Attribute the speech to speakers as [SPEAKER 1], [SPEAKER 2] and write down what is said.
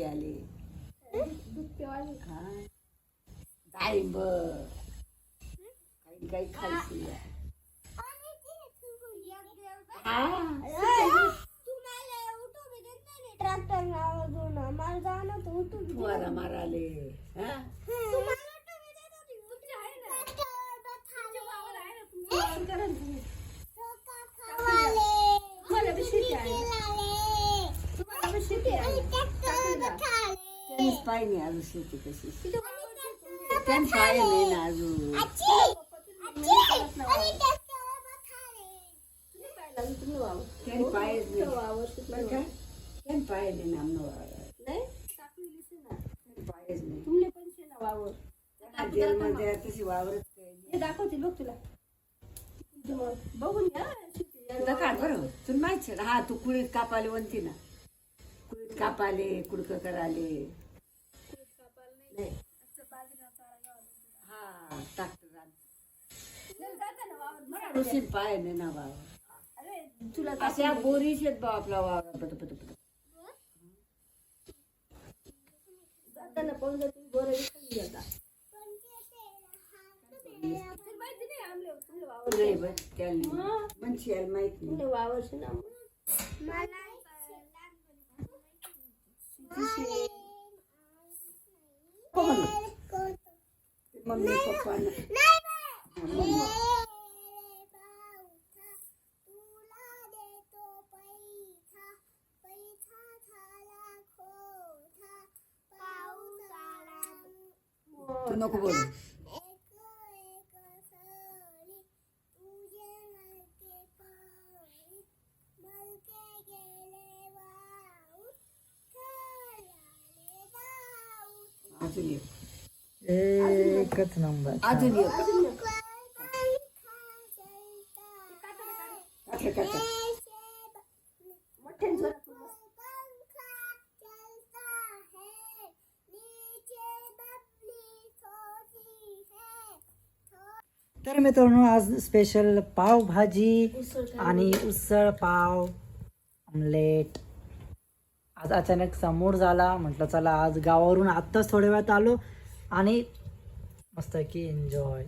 [SPEAKER 1] आले. डाळिंब काही काही खायची मारा माराले. हा. पाहिजे अजून शेती कशी. पाहिजे नाही ना अजून. त्यांनी पाहिजे नाही बरं का त्यांनी पाहिजे ना आमनं पाहिजे नाही? जेलमध्ये तशी काही.
[SPEAKER 2] दाखवतील बघ तुला. बघून घ्या.
[SPEAKER 1] तुला माहीत हा तू कुळीत कापाले म्हणती ना. कुळीत कापाले कुडकं कराले नाही. हा टाकतो कृषीत पाय नाही ना बाबा
[SPEAKER 2] अरे तुला
[SPEAKER 1] अशा बोरीच आहेत बा आपला वावर. पट पट पट
[SPEAKER 2] जाताना पाहून जाते? बरं खाली नाही वावर
[SPEAKER 1] त्याला म्हणजे माहीत नाही.
[SPEAKER 2] तुला वावरचे ना
[SPEAKER 1] कोण मम्मी पप्पा तू नको बोलू अजून एक
[SPEAKER 3] एकच नंबर
[SPEAKER 1] अजून एक.
[SPEAKER 3] तर मित्रांनो आज स्पेशल पावभाजी आणि उसळ पाव ऑमलेट आज अचानक समोर झाला म्हटलं चला आज गावावरून आत्ताच थोड्या वेळात आलो आणि মাস্তাকে এনজয়